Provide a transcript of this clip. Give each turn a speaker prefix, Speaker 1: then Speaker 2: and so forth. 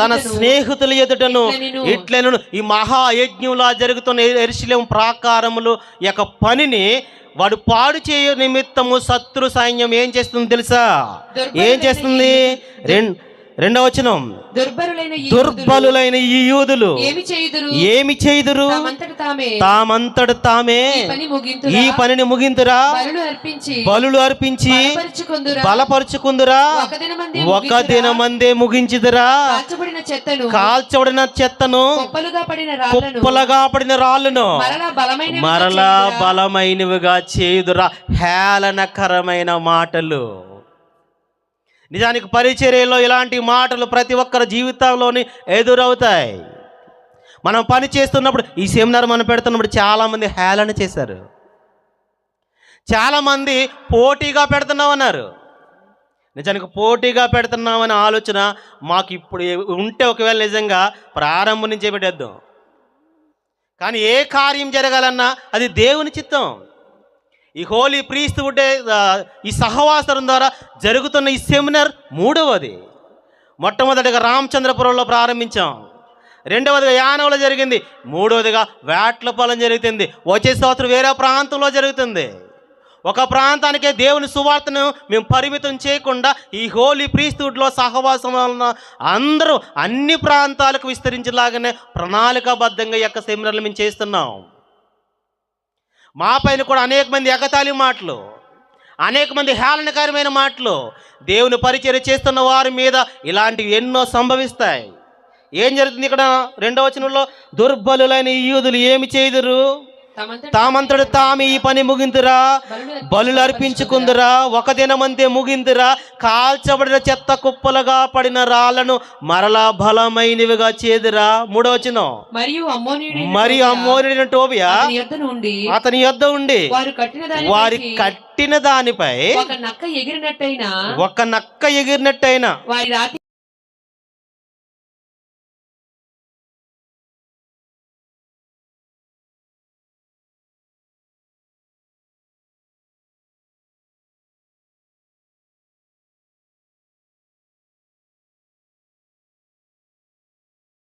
Speaker 1: తన స్నేహితుల ఎదుటను. ఇట్లను ఈ మహాయజ్ఞంలా జరుగుతున్న ఎరుశలేం ప్రాకారములు యొక్క పనిని వాడు పాడు చేయ నిమిత్తము శత్రు సైన్యం ఏం చేస్తుంది తెలుసా? ఏం చేస్తుంది? రెం రెండవ వచనం.
Speaker 2: దుర్బలులైన ఈ యూదులు ఏమి చేయుదురు? తామంతట తామే. ఈ
Speaker 1: పనిని ముగింతురా?
Speaker 2: బలులు అర్పించి బలపరుచుకొందురా? ఒక దినమందే
Speaker 1: ముగించుదురా?
Speaker 2: కాల్చబడిన చెత్తను కుప్పలుగా పడిన
Speaker 1: రాళ్ళను
Speaker 2: మరలా
Speaker 1: బలమైనవిగా చేయుదురా? హేళనకరమైన మాటలు. నిజానికి పరిచర్యలో ఇలాంటి మాటలు ప్రతి ఒక్కరి జీవితంలోని ఎదురవుతాయి. మనం పని చేస్తున్నప్పుడు ఈ సెమినార్ మనం పెడుతున్నప్పుడు చాలామంది హేళన చేశారు. చాలామంది పోటీగా పెడుతున్నామన్నారు. నిజానికి పోటీగా పెడుతున్నామనే ఆలోచన మాకు ఇప్పుడు ఉంటే ఒకవేళ నిజంగా ప్రారంభం నుంచే పెట్టేద్దాం. కానీ ఏ కార్యం జరగాలన్నా అది దేవుని చిత్తం. ఈ హోలీ ప్రీస్తు ఉండే ఈ సహవాసరం ద్వారా జరుగుతున్న ఈ సెమినార్ మూడవది. మొట్టమొదటిగా రామచంద్రపురంలో ప్రారంభించాం. రెండవదిగా యానవలో జరిగింది. మూడవదిగా వేట్లపాలెం జరుగుతుంది. వచ్చే సంవత్సరం వేరే ప్రాంతంలో జరుగుతుంది. ఒక ప్రాంతానికే దేవుని సువార్తను మేము పరిమితం చేయకుండా ఈ హోలీ ప్రీస్తుడ్లో సహవాసం వలన అందరూ అన్ని ప్రాంతాలకు విస్తరించేలాగానే ప్రణాళికాబద్ధంగా యొక్క సెమినార్లు మేము చేస్తున్నాం. మా పైన కూడా అనేక మంది ఎగతాళి మాటలు అనేక మంది హేళనకరమైన మాటలు. దేవుని పరిచయం చేస్తున్న వారి మీద ఇలాంటివి ఎన్నో సంభవిస్తాయి. ఏం జరుగుతుంది ఇక్కడ? రెండవ వచనంలో దుర్బలులైన యూదులు ఏమి చేయుదురు?
Speaker 2: తమంతట
Speaker 1: తాము ఈ పని ముగింతురా
Speaker 2: బలులు
Speaker 1: బలులు అర్పించుకుందురా ఒక దినమంతే ముగిందిరా. కాల్చబడిన చెత్త కుప్పలుగా పడిన రాళ్ళను మరలా బలమైనవిగా చేదురా. మూడవచనం
Speaker 2: మరియు అమ్మోనీయుడైన
Speaker 1: మరి
Speaker 2: టోబియా
Speaker 1: అమ్మోని టోబియా
Speaker 2: అతని యొద్ద
Speaker 1: యొద్ద ఉండి వారు కట్టిన దానిపై
Speaker 2: ఒక నక్క ఎగిరినట్టయినా
Speaker 1: ఒక నక్క ఎగిరినట్టయినా
Speaker 2: వారి రాతి